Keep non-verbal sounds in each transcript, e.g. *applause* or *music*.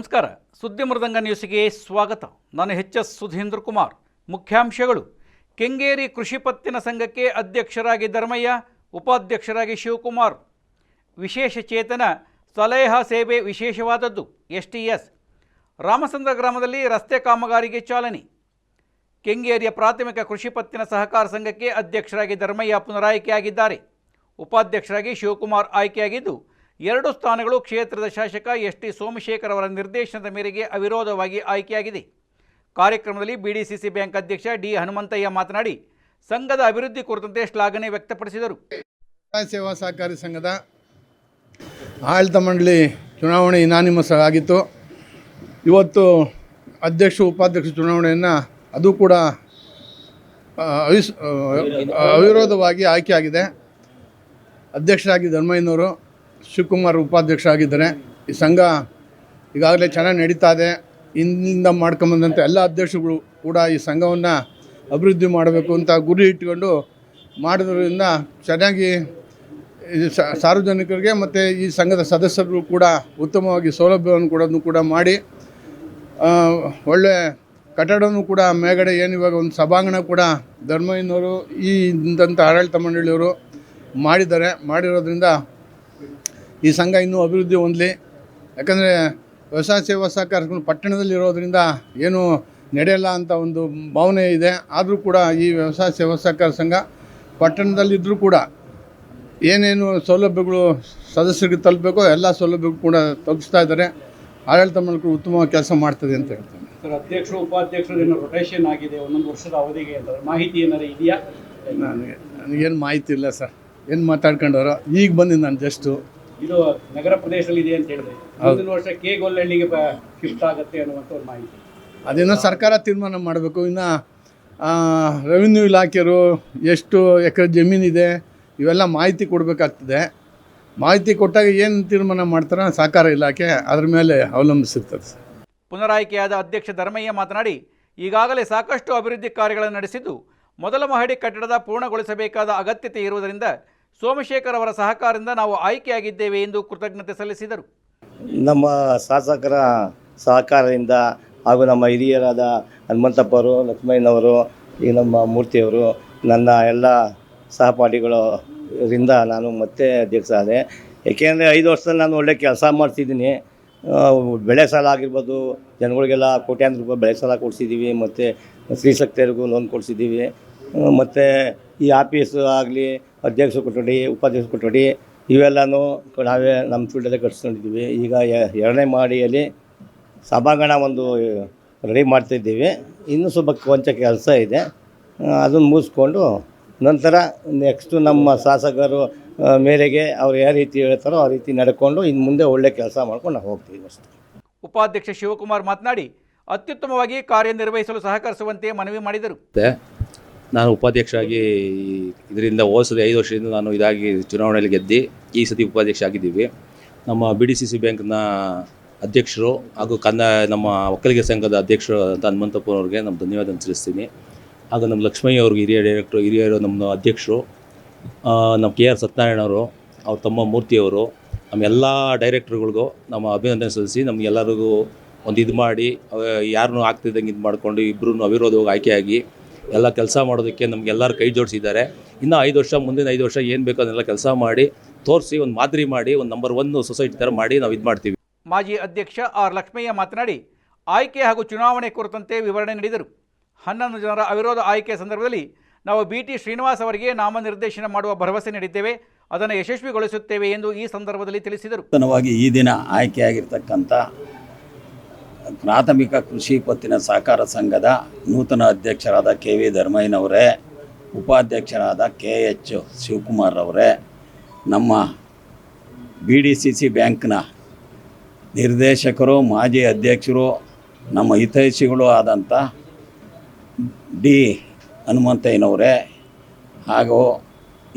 ನಮಸ್ಕಾರ. ಸುದ್ದಿ ಮೃದಂಗ ನ್ಯೂಸ್ಗೆ ಸ್ವಾಗತ. ನಾನು ಎಚ್ ಎಸ್ ಸುಧೀಂದ್ರ ಕುಮಾರ್. ಮುಖ್ಯಾಂಶಗಳು. ಕೆಂಗೇರಿ ಕೃಷಿ ಪತ್ತಿನ ಸಂಘಕ್ಕೆ ಅಧ್ಯಕ್ಷರಾಗಿ ಧರ್ಮಯ್ಯ, ಉಪಾಧ್ಯಕ್ಷರಾಗಿ ಶಿವಕುಮಾರ್. ವಿಶೇಷ ಚೇತನ, ಸಲಹಾ ಸೇವೆ ವಿಶೇಷವಾದದ್ದು, ಎಸ್ ಟಿ ಎಸ್. ರಾಮಚಂದ್ರ ಗ್ರಾಮದಲ್ಲಿ ರಸ್ತೆ ಕಾಮಗಾರಿಗೆ ಚಾಲನೆ. ಕೆಂಗೇರಿಯ ಪ್ರಾಥಮಿಕ ಕೃಷಿ ಪತ್ತಿನ ಸಹಕಾರ ಸಂಘಕ್ಕೆ ಅಧ್ಯಕ್ಷರಾಗಿ ಧರ್ಮಯ್ಯ ಪುನರಾಯ್ಕೆಯಾಗಿದ್ದಾರೆ. ಉಪಾಧ್ಯಕ್ಷರಾಗಿ ಶಿವಕುಮಾರ್ ಆಯ್ಕೆಯಾಗಿದ್ದು ಎರಡು ಸ್ಥಾನಗಳು ಕ್ಷೇತ್ರದ ಶಾಸಕ ಎಸ್ ಟಿ ಸೋಮಶೇಖರ್ ಅವರ ನಿರ್ದೇಶನದ ಮೇರೆಗೆ ಅವಿರೋಧವಾಗಿ ಆಯ್ಕೆಯಾಗಿದೆ. ಕಾರ್ಯಕ್ರಮದಲ್ಲಿ ಬಿಡಿಸಿಸಿ ಬ್ಯಾಂಕ್ ಅಧ್ಯಕ್ಷ ಡಿ ಹನುಮಂತಯ್ಯ ಮಾತನಾಡಿ, ಸಂಘದ ಅಭಿವೃದ್ಧಿ ಕುರಿತಂತೆ ಶ್ಲಾಘನೆ ವ್ಯಕ್ತಪಡಿಸಿದರು. ಸೇವಾ ಸಹಕಾರಿ ಸಂಘದ ಆಡಳಿತ ಮಂಡಳಿ ಚುನಾವಣೆ ಇನಾನಿಮಸ್ ಆಗಿತ್ತು. ಇವತ್ತು ಅಧ್ಯಕ್ಷ, ಉಪಾಧ್ಯಕ್ಷ ಚುನಾವಣೆಯನ್ನು ಅದು ಕೂಡ ಅವಿಸ್ ಅವಿರೋಧವಾಗಿ ಆಯ್ಕೆಯಾಗಿದೆ. ಅಧ್ಯಕ್ಷರಾಗಿ ಧರ್ಮಯ್ಯನವರು ಶಿವಕುಮಾರ್ ಉಪಾಧ್ಯಕ್ಷ ಆಗಿದ್ದಾರೆ ಈ ಸಂಘ ಈಗಾಗಲೇ ಚೆನ್ನಾಗಿ ನಡೀತಾ ಇದೆ. ಇಂದಿಂದ ಮಾಡ್ಕೊಂಬಂದಂಥ ಎಲ್ಲ ಅಧ್ಯಕ್ಷಗಳು ಕೂಡ ಈ ಸಂಘವನ್ನು ಅಭಿವೃದ್ಧಿ ಮಾಡಬೇಕು ಅಂತ ಗುರಿ ಇಟ್ಕೊಂಡು ಮಾಡೋದ್ರಿಂದ ಚೆನ್ನಾಗಿ ಸಾರ್ವಜನಿಕರಿಗೆ ಮತ್ತು ಈ ಸಂಘದ ಸದಸ್ಯರು ಕೂಡ ಉತ್ತಮವಾಗಿ ಸೌಲಭ್ಯವನ್ನು ಕೊಡೋದನ್ನು ಕೂಡ ಮಾಡಿ ಒಳ್ಳೆ ಕಟ್ಟಡವೂ ಕೂಡ ಮೇಗಡೆ ಏನು ಇವಾಗ ಒಂದು ಸಭಾಂಗಣ ಕೂಡ ಧರ್ಮಯ್ಯನವರು ಈ ಇಂದಂಥ ಆಡಳಿತ ಮಂಡಳಿಯವರು ಮಾಡಿದ್ದಾರೆ. ಮಾಡಿರೋದ್ರಿಂದ ಈ ಸಂಘ ಇನ್ನೂ ಅಭಿವೃದ್ಧಿ ಹೊಂದಲಿ. ಯಾಕಂದರೆ ವ್ಯವಸಾಯ ಸೇವಾ ಸಹಕಾರ ಸಂಘ ಪಟ್ಟಣದಲ್ಲಿ ಇರೋದ್ರಿಂದ ಏನು ನಡೆಯಲ್ಲ ಅಂತ ಒಂದು ಭಾವನೆ ಇದೆ. ಆದರೂ ಕೂಡ ಈ ವ್ಯವಸಾಯ ಸೇವಾ ಸಹಕಾರ ಸಂಘ ಪಟ್ಟಣದಲ್ಲಿದ್ದರೂ ಕೂಡ ಏನೇನು ಸೌಲಭ್ಯಗಳು ಸದಸ್ಯರಿಗೆ ತಲುಪಬೇಕೋ ಎಲ್ಲ ಸೌಲಭ್ಯಗಳು ಕೂಡ ತಲುಪಿಸ್ತಾ ಇದ್ದಾರೆ. ಆಡಳಿತ ಮಂಡಳಿ ಉತ್ತಮವಾಗಿ ಕೆಲಸ ಮಾಡ್ತದೆ ಅಂತ ಹೇಳ್ತೇನೆ. ಸರ್ ಅಧ್ಯಕ್ಷರು ಉಪಾಧ್ಯಕ್ಷರು ಏನೋ ರೊಟೇಷನ್ ಆಗಿದೆ. ಒಂದೊಂದು ವರ್ಷದ ಅವಧಿಗೆ ಅಂತ ಮಾಹಿತಿ ಏನಾರು ಇದೆಯಾ? ನನಗೆ ನನಗೇನು ಮಾಹಿತಿ ಇಲ್ಲ ಸರ್. ಏನು ಮಾತಾಡ್ಕೊಂಡವರು ಈಗ ಬಂದಿದ್ದು ನಾನು ಜಸ್ಟು ಇದು ನಗರ ಪ್ರದೇಶದಲ್ಲಿ ಇದೆ ಅಂತ ಹೇಳಿದೆ ಮುಂದಿನ ವರ್ಷ ಕೆ ಗೊಲ್ಲಹಳ್ಳಿಗೆ ಶಿಫ್ಟ್ ಆಗುತ್ತೆ ಅನ್ನುವಂಥ ಒಂದು ಮಾಹಿತಿ. ಅದನ್ನು ಸರ್ಕಾರ ತೀರ್ಮಾನ ಮಾಡಬೇಕು. ಇನ್ನು ರೆವಿನ್ಯೂ ಇಲಾಖೆಯರು ಎಷ್ಟು ಎಕರೆ ಜಮೀನಿದೆ ಇವೆಲ್ಲ ಮಾಹಿತಿ ಕೊಡಬೇಕಾಗ್ತದೆ. ಮಾಹಿತಿ ಕೊಟ್ಟಾಗ ಏನು ತೀರ್ಮಾನ ಮಾಡ್ತಾರೆ ಸಹಕಾರ ಇಲಾಖೆ ಅದ್ರ ಮೇಲೆ ಅವಲಂಬಿಸಿರ್ತದೆ ಸರ್. ಪುನರಾಯ್ಕೆಯಾದ ಅಧ್ಯಕ್ಷ ಧರ್ಮಯ್ಯ ಮಾತನಾಡಿ ಈಗಾಗಲೇ ಸಾಕಷ್ಟು ಅಭಿವೃದ್ಧಿ ಕಾರ್ಯಗಳನ್ನು ನಡೆಸಿದ್ದು ಮೊದಲ ಮಹಡಿ ಕಟ್ಟಡದ ಪೂರ್ಣಗೊಳಿಸಬೇಕಾದ ಅಗತ್ಯತೆ ಇರುವುದರಿಂದ ಸೋಮಶೇಖರ್ ಅವರ ಸಹಕಾರದಿಂದ ನಾವು ಆಯ್ಕೆಯಾಗಿದ್ದೇವೆ ಎಂದು ಕೃತಜ್ಞತೆ ಸಲ್ಲಿಸಿದರು. ನಮ್ಮ ಶಾಸಕರ ಸಹಕಾರದಿಂದ ಹಾಗೂ ನಮ್ಮ ಹಿರಿಯರಾದ ಹನುಮಂತಪ್ಪರು, ಲಕ್ಷ್ಮಯ್ಯನವರು, ಈ ನಮ್ಮ ಮೂರ್ತಿಯವರು, ನನ್ನ ಎಲ್ಲ ಸಹಪಾಠಿಗಳರಿಂದ ನಾನು ಮತ್ತೆ ಅಧ್ಯಕ್ಷ ಆದೆ. ಏಕೆಂದರೆ ಐದು ವರ್ಷದಲ್ಲಿ ನಾನು ಒಳ್ಳೆ ಕೆಲಸ ಮಾಡ್ತಿದ್ದೀನಿ. ಬೆಳೆ ಸಾಲ ಆಗಿರ್ಬೋದು, ಜನಗಳಿಗೆಲ್ಲ ಕೋಟ್ಯಾಂತರ ರೂಪಾಯಿ ಬೆಳೆ ಸಾಲ ಕೊಡಿಸಿದ್ದೀವಿ, ಮತ್ತು ಸ್ತ್ರೀಶಕ್ತಿಯರಿಗೂ ಲೋನ್ ಕೊಡಿಸಿದ್ದೀವಿ. ಮತ್ತು ಈ ಆಫೀಸು ಆಗಲಿ ಅಧ್ಯಕ್ಷ ಕೊಠಡಿ ಉಪಾಧ್ಯಕ್ಷ ಕೊಠಡಿ ಇವೆಲ್ಲನೂ ನಾವೇ ನಮ್ಮ ಫೀಲ್ಡಲ್ಲೇ ಕಟ್ಸ್ಕೊಂಡಿದ್ದೀವಿ. ಈಗ ಎರಡನೇ ಮಾಡಿಯಲ್ಲಿ ಸಭಾಂಗಣ ಒಂದು ರೆಡಿ ಮಾಡ್ತಿದ್ದೀವಿ. ಇನ್ನೂ ಸ್ವಲ್ಪ ಕೊಂಚ ಕೆಲಸ ಇದೆ. ಅದನ್ನು ಮುಗಿಸ್ಕೊಂಡು ನಂತರ ನೆಕ್ಸ್ಟು ನಮ್ಮ ಶಾಸಕರು ಮೇರೆಗೆ ಅವ್ರು ಯಾವ ರೀತಿ ಹೇಳ್ತಾರೋ ಆ ರೀತಿ ನಡ್ಕೊಂಡು ಇನ್ನು ಮುಂದೆ ಒಳ್ಳೆ ಕೆಲಸ ಮಾಡ್ಕೊಂಡು ನಾವು ಹೋಗ್ತೀವಿ ಅಷ್ಟೇ. ಉಪಾಧ್ಯಕ್ಷ ಶಿವಕುಮಾರ್ ಮಾತನಾಡಿ ಅತ್ಯುತ್ತಮವಾಗಿ ಕಾರ್ಯನಿರ್ವಹಿಸಲು ಸಹಕರಿಸುವಂತೆ ಮನವಿ ಮಾಡಿದರು. ನಾನು ಉಪಾಧ್ಯಕ್ಷರಾಗಿ ಇದರಿಂದ ಹೋದ ಐದು ವರ್ಷದಿಂದ ನಾನು ಇದಾಗಿ ಚುನಾವಣೆಯಲ್ಲಿ ಗೆದ್ದು ಈ ಸತಿ ಉಪಾಧ್ಯಕ್ಷ ಆಗಿದ್ದೀವಿ. ನಮ್ಮ ಬಿ ಡಿ ಸಿ ಸಿ ಬ್ಯಾಂಕ್ನ ಅಧ್ಯಕ್ಷರು ಹಾಗೂ ಕನ್ನ ನಮ್ಮ ಒಕ್ಕಲಿಗ ಸಂಘದ ಅಧ್ಯಕ್ಷರು ಅಂತ ಹನುಮಂತಪ್ಪನವ್ರಿಗೆ ನಮ್ಮ ಧನ್ಯವಾದ ತಿಳಿಸ್ತೀನಿ ಹಾಗೂ ನಮ್ಮ ಲಕ್ಷ್ಮಯ್ಯ ಅವ್ರಿಗೆ ಹಿರಿಯ ಡೈರೆಕ್ಟ್ರು ಹಿರಿಯರು ನಮ್ಮ ಅಧ್ಯಕ್ಷರು ನಮ್ಮ ಕೆ ಆರ್ ಸತ್ಯನಾರಾಯಣವರು ಅವ್ರ ತಮ್ಮ ಮೂರ್ತಿಯವರು ನಮ್ಮ ಎಲ್ಲ ಡೈರೆಕ್ಟ್ರುಗಳಿಗೂ ನಮ್ಮ ಅಭಿನಂದನೆ ಸಲ್ಲಿಸಿ ನಮಗೆಲ್ಲರಿಗೂ ಒಂದು ಇದು ಮಾಡಿ ಯಾರನ್ನೂ ಆಗ್ತಿದ್ದಂಗೆ ಇದು ಮಾಡಿಕೊಂಡು ಇಬ್ಬರೂ ಅವಿರೋಧವಾಗಿ ಆಯ್ಕೆಯಾಗಿ ಎಲ್ಲ ಕೆಲಸ ಮಾಡೋದಕ್ಕೆ ನಮಗೆಲ್ಲರೂ ಕೈ ಜೋಡಿಸಿದ್ದಾರೆ. ಇನ್ನು ಐದು ವರ್ಷ ಮುಂದಿನ ಐದು ವರ್ಷ ಏನು ಬೇಕೋ ಅದನ್ನೆಲ್ಲ ಕೆಲಸ ಮಾಡಿ ತೋರಿಸಿ ಒಂದು ಮಾದರಿ ಮಾಡಿ ಒಂದು ನಂಬರ್ ಒನ್ ಸೊಸೈಟಿ ಥರ ಮಾಡಿ ನಾವು ಇದು ಮಾಡ್ತೀವಿ. ಮಾಜಿ ಅಧ್ಯಕ್ಷ ಆರ್ ಲಕ್ಷ್ಮಯ್ಯ ಮಾತನಾಡಿ ಆಯ್ಕೆ ಹಾಗೂ ಚುನಾವಣೆ ಕುರಿತಂತೆ ವಿವರಣೆ ನೀಡಿದರು. ಹನ್ನೊಂದು ಜನರ ಅವಿರೋಧ ಆಯ್ಕೆ ಸಂದರ್ಭದಲ್ಲಿ ನಾವು ಬಿ ಟಿ ಶ್ರೀನಿವಾಸ್ ಅವರಿಗೆ ನಾಮನಿರ್ದೇಶನ ಮಾಡುವ ಭರವಸೆ ನೀಡಿದ್ದೇವೆ. ಅದನ್ನು ಯಶಸ್ವಿಗೊಳಿಸುತ್ತೇವೆ ಎಂದು ಈ ಸಂದರ್ಭದಲ್ಲಿ ತಿಳಿಸಿದರು. ನೂತನವಾಗಿ ಈ ದಿನ ಆಯ್ಕೆಯಾಗಿರ್ತಕ್ಕಂಥ ಪ್ರಾಥಮಿಕ ಕೃಷಿ ಪತ್ತಿನ ಸಹಕಾರ ಸಂಘದ ನೂತನ ಅಧ್ಯಕ್ಷರಾದ ಕೆ ವಿ ಧರ್ಮಯ್ಯನವರೇ, ಉಪಾಧ್ಯಕ್ಷರಾದ ಕೆ ಎಚ್ ಶಿವಕುಮಾರ್ ಅವರೇ ನಮ್ಮ ಬಿ ಡಿ ಸಿ ಸಿ ಬ್ಯಾಂಕ್ನ ನಿರ್ದೇಶಕರು, ಮಾಜಿ ಅಧ್ಯಕ್ಷರು, ನಮ್ಮ ಹಿತೈಷಿಗಳು ಆದಂಥ ಡಿ. ಹನುಮಂತಯ್ಯನವರೇ ಹಾಗೂ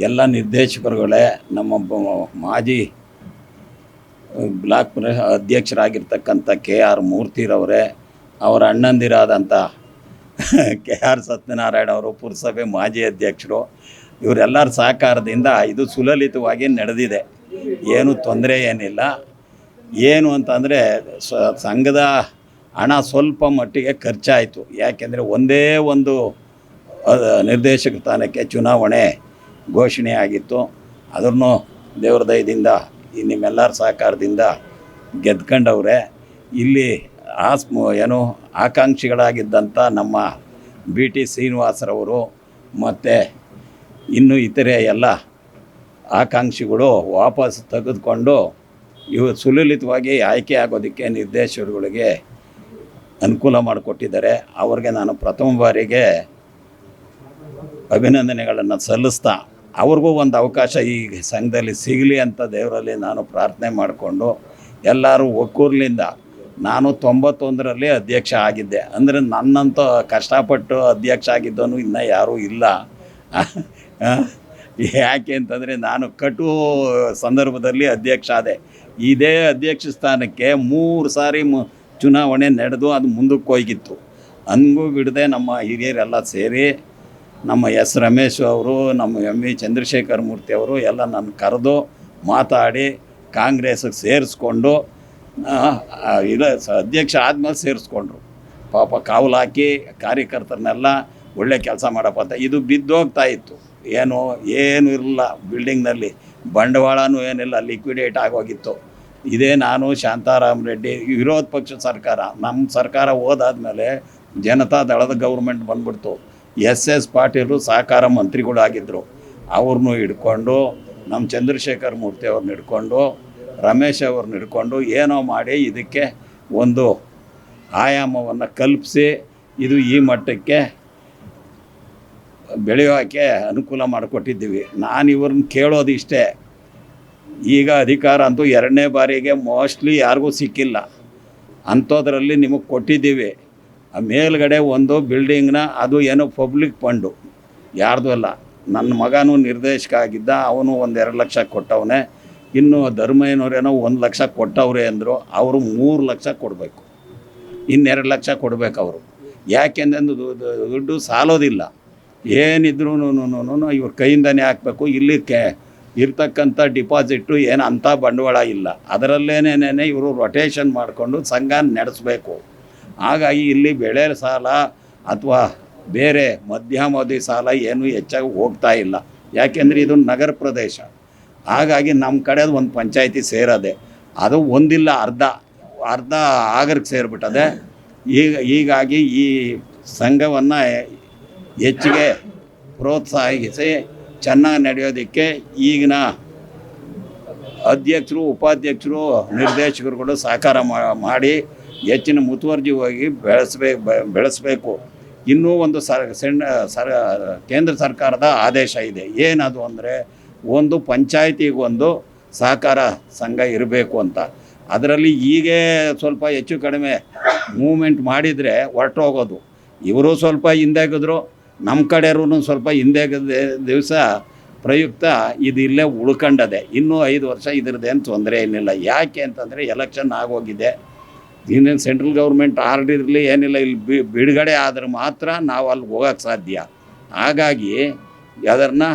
ಎಲ್ಲ ನಿರ್ದೇಶಕರುಗಳೇ, ನಮ್ಮ ಮಾಜಿ ಬ್ಲಾಕ್ ಅಧ್ಯಕ್ಷರಾಗಿರ್ತಕ್ಕಂಥ ಕೆ ಆರ್ ಮೂರ್ತಿರವರೇ, ಅವರ ಅಣ್ಣಂದಿರಾದಂಥ ಕೆ ಆರ್ ಸತ್ಯನಾರಾಯಣ ಅವರು, ಪುರಸಭೆ ಮಾಜಿ ಅಧ್ಯಕ್ಷರು, ಇವರೆಲ್ಲರ ಸಹಕಾರದಿಂದ ಇದು ಸುಲಲಿತವಾಗಿ ನಡೆದಿದೆ. ಏನು ತೊಂದರೆ ಏನಿಲ್ಲ. ಏನು ಅಂತಂದರೆ ಸಂಘದ ಹಣ ಸ್ವಲ್ಪ ಮಟ್ಟಿಗೆ ಖರ್ಚಾಯಿತು. ಯಾಕೆಂದರೆ ಒಂದೇ ಒಂದು ನಿರ್ದೇಶಕ ಸ್ಥಾನಕ್ಕೆ ಚುನಾವಣೆ ಘೋಷಣೆ ಆಗಿತ್ತು ಅದನ್ನು ದೇವ್ರ ದಯದಿಂದ ನಿಮ್ಮೆಲ್ಲರ ಸಹಕಾರದಿಂದ ಗೆದ್ಕೊಂಡವ್ರೆ, ಇಲ್ಲಿ ಆಸ್ ಏನು ಆಕಾಂಕ್ಷಿಗಳಾಗಿದ್ದಂಥ ನಮ್ಮ ಬಿ ಟಿ ಶ್ರೀನಿವಾಸರವರು ಮತ್ತು ಇನ್ನು ಇತರೆ ಎಲ್ಲ ಆಕಾಂಕ್ಷಿಗಳು ವಾಪಸ್ ತೆಗೆದುಕೊಂಡು ಇವು ಸುಲಲಿತವಾಗಿ ಆಯ್ಕೆ ಆಗೋದಕ್ಕೆ ನಿರ್ದೇಶಕರುಗಳಿಗೆ ಅನುಕೂಲ ಮಾಡಿಕೊಟ್ಟಿದ್ದಾರೆ. ಅವ್ರಿಗೆ ನಾನು ಪ್ರಥಮ ಬಾರಿಗೆ ಅಭಿನಂದನೆಗಳನ್ನು ಸಲ್ಲಿಸ್ತಾ ಅವ್ರಿಗೂ ಒಂದು ಅವಕಾಶ ಈ ಸಂಘದಲ್ಲಿ ಸಿಗಲಿ ಅಂತ ದೇವರಲ್ಲಿ ನಾನು ಪ್ರಾರ್ಥನೆ ಮಾಡಿಕೊಂಡು ಎಲ್ಲರೂ ಒಕ್ಕೂರ್ಲಿಂದ ನಾನು ತೊಂಬತ್ತೊಂದರಲ್ಲಿ ಅಧ್ಯಕ್ಷ ಆಗಿದ್ದೆ. ಅಂದರೆ ನನ್ನಂತ ಕಷ್ಟಪಟ್ಟು ಅಧ್ಯಕ್ಷ ಆಗಿದ್ದವನು ಇನ್ನೂ ಯಾರೂ ಇಲ್ಲ. ಯಾಕೆ ಅಂತಂದರೆ ನಾನು ಕಟು ಸಂದರ್ಭದಲ್ಲಿ ಅಧ್ಯಕ್ಷ ಆದೆ. ಇದೇ ಅಧ್ಯಕ್ಷ ಸ್ಥಾನಕ್ಕೆ ಮೂರು ಸಾರಿ ಮು ಚುನಾವಣೆ ನಡೆದು ಅದು ಮುಂದಕ್ಕೆ ಹೋಗಿತ್ತು. ಹಂಗೂ ಬಿಡದೆ ನಮ್ಮ ಹಿರಿಯರೆಲ್ಲ ಸೇರಿ ನಮ್ಮ ಎಸ್ ರಮೇಶ್ ಅವರು, ನಮ್ಮ ಎಂ ವಿ ಚಂದ್ರಶೇಖರ್ ಮೂರ್ತಿ ಅವರು ಎಲ್ಲ ನನ್ನ ಕರೆದು ಮಾತಾಡಿ ಕಾಂಗ್ರೆಸ್ಗೆ ಸೇರಿಸ್ಕೊಂಡು ಇಲ್ಲ ಅಧ್ಯಕ್ಷ ಆದಮೇಲೆ ಸೇರಿಸ್ಕೊಂಡ್ರು. ಪಾಪ ಕಾವಲು ಹಾಕಿ ಕಾರ್ಯಕರ್ತರನ್ನೆಲ್ಲ ಒಳ್ಳೆ ಕೆಲಸ ಮಾಡಪ್ಪ ಅಂತ ಇದು ಬಿದ್ದೋಗ್ತಾ ಇತ್ತು. ಏನು ಏನು ಇರಲಿಲ್ಲ ಬಿಲ್ಡಿಂಗ್ನಲ್ಲಿ. ಬಂಡವಾಳನೂ ಏನಿಲ್ಲ, ಲಿಕ್ವಿಡೇಟ್ ಆಗೋಗಿತ್ತು. ಇದೇ ನಾನು ಶಾಂತಾರಾಮ್ ರೆಡ್ಡಿ, ವಿರೋಧ ಪಕ್ಷ ಸರ್ಕಾರ. ನಮ್ಮ ಸರ್ಕಾರ ಹೋದಾದ್ಮೇಲೆ ಜನತಾ ದಳದ ಗೌರ್ಮೆಂಟ್ ಬಂದ್ಬಿಡ್ತು. ಎಸ್ ಎಸ್ ಪಾಟೀಲು ಸಹಕಾರ ಮಂತ್ರಿಗಳಾಗಿದ್ದರು ಅವ್ರನ್ನೂ ಹಿಡ್ಕೊಂಡು ನಮ್ಮ ಚಂದ್ರಶೇಖರ್ ಮೂರ್ತಿ ಅವ್ರನ್ನ ಹಿಡ್ಕೊಂಡು, ರಮೇಶ್ ಅವ್ರನ್ನ ಹಿಡ್ಕೊಂಡು ಏನೋ ಮಾಡಿ ಇದಕ್ಕೆ ಒಂದು ಆಯಾಮವನ್ನು ಕಲ್ಪಿಸಿ ಇದು ಈ ಮಟ್ಟಕ್ಕೆ ಬೆಳೆಯೋಕ್ಕೆ ಅನುಕೂಲ ಮಾಡಿಕೊಟ್ಟಿದ್ದೀವಿ. ನಾನು ಇವ್ರನ್ನ ಕೇಳೋದು ಇಷ್ಟೇ. ಈಗ ಅಧಿಕಾರ ಅಂತೂ ಎರಡನೇ ಬಾರಿಗೆ ಮೋಸ್ಟ್ಲಿ ಯಾರಿಗೂ ಸಿಕ್ಕಿಲ್ಲ. ಅಂಥದ್ರಲ್ಲಿ ನಿಮಗೆ ಕೊಟ್ಟಿದ್ದೀವಿ. ಮೇಲ್ಗಡೆ ಒಂದು ಬಿಲ್ಡಿಂಗ್ನ ಅದು ಏನೋ ಪಬ್ಲಿಕ್ ಫಂಡು. ಯಾರ್ದು ಅಲ್ಲ. ನನ್ನ ಮಗನೂ ನಿರ್ದೇಶಕ ಆಗಿದ್ದ, ಅವನು ಒಂದು ಎರಡು ಲಕ್ಷ ಕೊಟ್ಟವನೆ. ಇನ್ನು ಧರ್ಮಯ್ಯನವ್ರೇನೋ ಒಂದು ಲಕ್ಷ ಕೊಟ್ಟವ್ರೆ ಅಂದರು, ಅವರು ಮೂರು ಲಕ್ಷ ಕೊಡಬೇಕು. ಇನ್ನೆರಡು ಲಕ್ಷ ಕೊಡಬೇಕು ಅವರು. ಯಾಕೆಂದ್ರೆ ದುಡ್ಡು ಸಾಲೋದಿಲ್ಲ. ಏನಿದ್ರು ಇವ್ರ ಕೈಯಿಂದನೇ ಹಾಕಬೇಕು. ಇಲ್ಲಿ ಕೆ, ಇರ್ತಕ್ಕಂಥ ಡಿಪಾಸಿಟ್ಟು ಏನು ಅಂಥ ಬಂಡವಾಳ ಇಲ್ಲ. ಅದರಲ್ಲೇನೇನೇ ಇವರು ರೊಟೇಷನ್ ಮಾಡಿಕೊಂಡು ಸಂಘ ನಡೆಸಬೇಕು. ಹಾಗಾಗಿ ಇಲ್ಲಿ ಬೆಳೆ ಸಾಲ ಅಥವಾ ಬೇರೆ ಮಧ್ಯಮಾವಧಿ ಸಾಲ ಏನು ಹೆಚ್ಚಾಗಿ ಹೋಗ್ತಾ ಇಲ್ಲ. ಯಾಕೆಂದರೆ ಇದು ನಗರ ಪ್ರದೇಶ. ಹಾಗಾಗಿ ನಮ್ಮ ಕಡೆ ಒಂದು ಪಂಚಾಯಿತಿ ಸೇರೋದೆ. ಅದು ಒಂದಿಲ್ಲ, ಅರ್ಧ ಅರ್ಧ ಆಗರಕ್ಕೆ ಸೇರಿಬಿಟ್ಟದೆ. ಈಗ ಹೀಗಾಗಿ ಈ ಸಂಘವನ್ನು ಹೆಚ್ಚಿಗೆ ಪ್ರೋತ್ಸಾಹಿಸಿ ಚೆನ್ನಾಗಿ ನಡೆಯೋದಕ್ಕೆ ಈಗಿನ ಅಧ್ಯಕ್ಷರು, ಉಪಾಧ್ಯಕ್ಷರು, ನಿರ್ದೇಶಕರುಗಳು ಸಹಕಾರ ಮಾಡಿ ಹೆಚ್ಚಿನ ಮುತುವರ್ಜಿಯಾಗಿ ಬೆಳೆಸಬೇಕು ಬೆಳೆಸಬೇಕು. ಇನ್ನೂ ಒಂದು ಸರ್, ಸಣ್ಣ, ಸರ, ಕೇಂದ್ರ ಸರ್ಕಾರದ ಆದೇಶ ಇದೆ. ಏನದು ಅಂದರೆ ಒಂದು ಪಂಚಾಯತಿಗೊಂದು ಸಹಕಾರ ಸಂಘ ಇರಬೇಕು ಅಂತ. ಅದರಲ್ಲಿ ಹೀಗೆ ಸ್ವಲ್ಪ ಹೆಚ್ಚು ಕಡಿಮೆ ಮೂಮೆಂಟ್ ಮಾಡಿದರೆ ಹೊರಟೋಗೋದು. ಇವರು ಸ್ವಲ್ಪ ಹಿಂದೆಗಿದ್ರು ನಮ್ಮ ಕಡೆಯವ್ರೂ ಸ್ವಲ್ಪ ಹಿಂದೆಗದ ದಿವಸ ಪ್ರಯುಕ್ತ ಇದು ಇಲ್ಲೇ ಉಳ್ಕೊಂಡದೆ. ಇನ್ನೂ ಐದು ವರ್ಷ ಇದ್ರದ್ದೇನು ತೊಂದರೆ ಏನಿಲ್ಲ. ಯಾಕೆ ಅಂತಂದರೆ ಎಲೆಕ್ಷನ್ ಆಗೋಗಿದೆ. ಇನ್ನೇನು ಸೆಂಟ್ರಲ್ ಗೌರ್ಮೆಂಟ್ ಆರ್ಡರ್ ಇರಲಿ ಏನಿಲ್ಲ, ಇಲ್ಲಿ ಬಿ, ಬಿಡುಗಡೆ ಆದರೆ ಮಾತ್ರ ನಾವು ಅಲ್ಲಿ ಹೋಗೋಕ್ಕೆ ಸಾಧ್ಯ. ಹಾಗಾಗಿ ಅದನ್ನು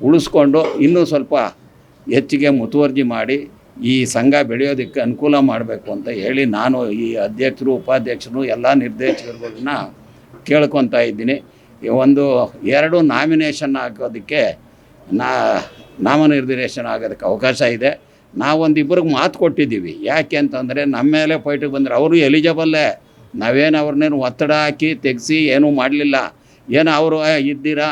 ಉಳಿಸ್ಕೊಂಡು ಇನ್ನೂ ಸ್ವಲ್ಪ ಹೆಚ್ಚಿಗೆ ಮುತುವರ್ಜಿ ಮಾಡಿ ಈ ಸಂಘ ಬೆಳೆಯೋದಕ್ಕೆ ಅನುಕೂಲ ಮಾಡಬೇಕು ಅಂತ ಹೇಳಿ ನಾನು ಈ ಅಧ್ಯಕ್ಷರು, ಉಪಾಧ್ಯಕ್ಷರು, ಎಲ್ಲ ನಿರ್ದೇಶಕರುಗಳನ್ನ ಕೇಳ್ಕೊತಾ ಇದ್ದೀನಿ. ಒಂದು ಎರಡು ನಾಮಿನೇಷನ್ ಹಾಕೋದಕ್ಕೆ ನಾ, ನಾಮನಿರ್ದೇಶನ ಆಗೋದಕ್ಕೆ ಅವಕಾಶ ಇದೆ. ನಾವೊಂದು ಇಬ್ಬರಿಗೆ ಮಾತು ಕೊಟ್ಟಿದ್ದೀವಿ. ಯಾಕೆ ಅಂತಂದರೆ ನಮ್ಮ ಮೇಲೆ ಫೈಟಿಗೆ ಬಂದರೆ ಅವರು ಎಲಿಜಬಲ್ಲೇ ನಾವೇನು ಅವ್ರನ್ನೇನು ಒತ್ತಡ ಹಾಕಿ ತೆಗೆಸಿ ಏನೂ ಮಾಡಲಿಲ್ಲ. ಏನೋ ಅವರು "ಏ, ಇದ್ದೀರಾ?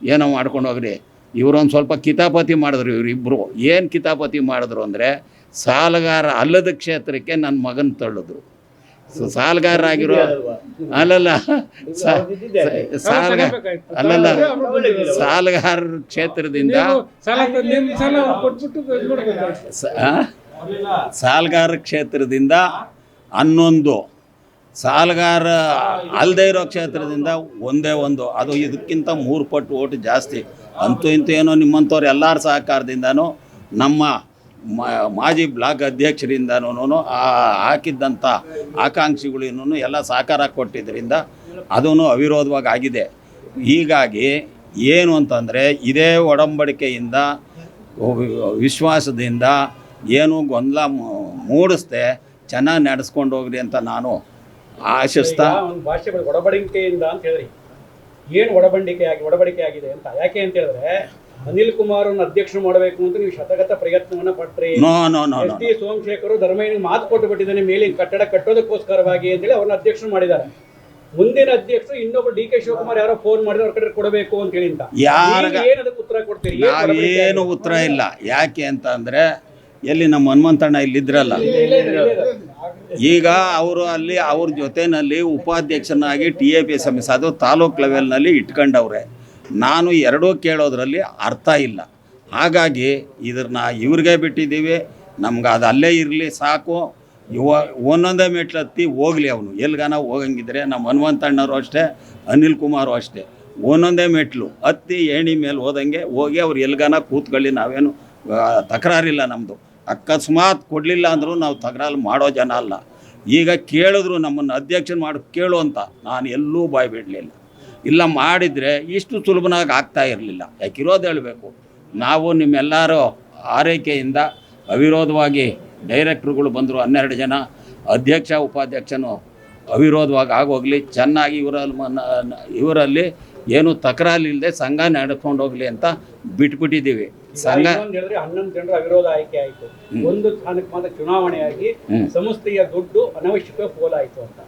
ಏನೋ ಮಾಡ್ಕೊಂಡು ಹೋಗ್ರಿ. ಇವರೊಂದು ಸ್ವಲ್ಪ ಕಿತಾಪತಿ ಮಾಡಿದ್ರು ಇವರಿಬ್ಬರು ಏನು ಕಿತಾಪತಿ ಮಾಡಿದ್ರು ಅಂದರೆ ಸಾಲಗಾರ ಅಲ್ಲದ ಕ್ಷೇತ್ರಕ್ಕೆ ನನ್ನ ಮಗನ ತಳ್ಳಿದ್ರು. ಸಾಲಗಾರರಾಗಿರೋ ಅಲ್ಲಲ್ಲ ಸಾಲಗಾರ ಅಲ್ಲಲ್ಲ ಸಾಲಗಾರ ಕ್ಷೇತ್ರದಿಂದ ಸಾಲಗಾರ ಕ್ಷೇತ್ರದಿಂದ ಹನ್ನೊಂದು ಸಾಲಗಾರ ಅಲ್ಲದೆ ಇರೋ ಕ್ಷೇತ್ರದಿಂದ ಒಂದೇ ಒಂದು. ಅದು ಇದಕ್ಕಿಂತ ಮೂರು ಪಟ್ಟು ಓಟು ಜಾಸ್ತಿ. ಅಂತೂ ಇಂತೂ ಏನೋ ನಿಮ್ಮಂಥವ್ರು ಎಲ್ಲರ ಸಹಕಾರದಿಂದನೂ ನಮ್ಮ ಮಾಜಿ ಬ್ಲಾಕ್ ಅಧ್ಯಕ್ಷರಿಂದನೂ ಹಾಕಿದ್ದಂಥ ಆಕಾಂಕ್ಷಿಗಳೇನೂ ಎಲ್ಲ ಸಹಕಾರ ಕೊಟ್ಟಿದ್ದರಿಂದ ಅದೂ ಅವಿರೋಧವಾಗಿ ಆಗಿದೆ ಹೀಗಾಗಿ ಏನು ಅಂತಂದರೆ ಇದೇ ಒಡಂಬಡಿಕೆಯಿಂದ, ವಿಶ್ವಾಸದಿಂದ ಏನು ಗೊಂದಲ ಮೂಡಿಸ್ದೆ ಚೆನ್ನಾಗಿ ನಡೆಸ್ಕೊಂಡು ಹೋಗ್ರಿ ಅಂತ ನಾನು ಆಶಿಸ್ತಾ ಭಾಷೆ ಒಡಂಬಡಿಕೆಯಿಂದ ಅಂತ ಹೇಳಿ ಏನು ಒಡಂಬಡಿಕೆ ಆಗಿ, ಒಡಂಬಡಿಕೆ ಆಗಿದೆ ಅಂತ, ಯಾಕೆ ಅಂತ ಹೇಳಿದ್ರೆ ಅನಿಲ್ ಕುಮಾರ್ ಅವ್ರನ್ನ ಅಧ್ಯಕ್ಷರು ಮಾಡಬೇಕು ಅಂತ ನೀವು ಶತಗತ ಪ್ರಯತ್ನವನ್ನ ಪಟ್ರಿ. No no no S no T Somashekar Dharmaiah ಮಾತು ಕೊಟ್ಟು ಬಿಟ್ಟಿದ್ದಾನೆ ಮೇಲಿನ ಕಟ್ಟಡ ಕಟ್ಟೋದಕ್ಕೋಸ್ಕರವಾಗಿ ಅಂತೇಳಿ ಅವ್ರನ್ನ ಅಧ್ಯಕ್ಷರು ಮಾಡಿದ್ದಾರೆ. ಮುಂದಿನ ಅಧ್ಯಕ್ಷರು ಇನ್ನೊಬ್ರು ಡಿ ಕೆ ಶಿವಕುಮಾರ್ ಯಾರೋ ಫೋನ್ ಮಾಡಿದ್ರೆ ಅವ್ರ ಕಡೆ ಕೊಡಬೇಕು ಅಂತ ಹೇಳಿ ಅಂತ ಏನ್ ಅದಕ್ಕೆ ಉತ್ತರ ಕೊಡ್ತೀರಿ? ನಾವೇನು ಉತ್ತರ ಇಲ್ಲ. ಯಾಕೆ ಅಂತ ಅಂದ್ರೆ ಎಲ್ಲಿ ನಮ್ಮ ಹನುಮಂತಣ್ಣ ಇಲ್ಲಿದ್ರಲ್ಲ. ಈಗ ಅವರು ಅಲ್ಲಿ ಅವ್ರ ಜೊತೆನಲ್ಲಿ ಉಪಾಧ್ಯಕ್ಷನಾಗಿ ಟಿ ಎ ಪಿ ಎಸ್ ಅದು ತಾಲೂಕ್ ಲೆವೆಲ್ನಲ್ಲಿ ಇಟ್ಕೊಂಡವ್ರೆ. ನಾನು ಎರಡೂ ಕೇಳೋದ್ರಲ್ಲಿ ಅರ್ಥ ಇಲ್ಲ. ಹಾಗಾಗಿ ಇದನ್ನ ಇವ್ರಿಗೆ ಬಿಟ್ಟಿದ್ದೀವಿ, ನಮ್ಗೆ ಅದು ಅಲ್ಲೇ ಇರಲಿ ಸಾಕು. ಇವ ಒಂದೊಂದೇ ಮೆಟ್ಲು ಹತ್ತಿ ಹೋಗ್ಲಿ ಅವನು. ಎಲ್ಲಿಗಾನ ಹೋಗಂಗಿದ್ರೆ ನಮ್ಮ ಹನುಮಂತಣ್ಣರು ಅಷ್ಟೇ, ಅನಿಲ್ ಕುಮಾರು ಅಷ್ಟೇ. ಒಂದೊಂದೇ ಮೆಟ್ಲು ಹತ್ತಿ ಏಣಿ ಮೇಲೆ ಹೋದಂಗೆ ಹೋಗಿ ಅವ್ರು ಎಲ್ಲಿಗಾನ ಕೂತ್ಕೊಳ್ಳಿ, ನಾವೇನು ತಕರಾರಿಲ್ಲ ನಮ್ಮದು ಅಕಸ್ಮಾತ್ ಕೊಡಲಿಲ್ಲ ಅಂದರೂ ನಾವು ತಕರಾರು ಮಾಡೋ ಜನ ಅಲ್ಲ. ಈಗ ಕೇಳಿದ್ರು ನಮ್ಮನ್ನು ಅಧ್ಯಕ್ಷನ ಮಾಡಿ, ಕೇಳು ಅಂತ. ನಾನು ಎಲ್ಲೂ ಬಾಯ್ ಬಿಡಲಿಲ್ಲ. ಇಲ್ಲ ಮಾಡಿದರೆ ಇಷ್ಟು ಸುಲಭನಾಗಿ ಆಗ್ತಾ ಇರಲಿಲ್ಲ. ಯಾಕಿರೋದು ಹೇಳಬೇಕು? ನಾವು ನಿಮ್ಮೆಲ್ಲರೂ ಆರೈಕೆಯಿಂದ ಅವಿರೋಧವಾಗಿ ಡೈರೆಕ್ಟ್ರುಗಳು ಬಂದರು ಹನ್ನೆರಡು ಜನ ಅಧ್ಯಕ್ಷ ಉಪಾಧ್ಯಕ್ಷನು ಅವಿರೋಧವಾಗಿ ಆಗೋಗಲಿ ಚೆನ್ನಾಗಿ ಇವರಲ್ಲಿ ಇವರಲ್ಲಿ ಏನು ತಕರಾರಿಲ್ಲದೆ ಸಂಘ ನಡ್ಕೊಂಡು ಹೋಗಲಿ ಅಂತ ಬಿಟ್ಬಿಟ್ಟಿದ್ದೀವಿ. ಸಂಘ ಹನ್ನೊಂದು ಜನರ ಅವಿರೋಧ ಆಯ್ಕೆ ಆಯಿತು. ಒಂದು ಸ್ಥಾನಕ್ಕೆ ಮಾತ್ರ ಚುನಾವಣೆಯಾಗಿ. ಸಂಸ್ಥೆಯ ದುಡ್ಡು ಅನವಶ್ಯಕ ಪೋಲಾಯಿತು ಅಂತ.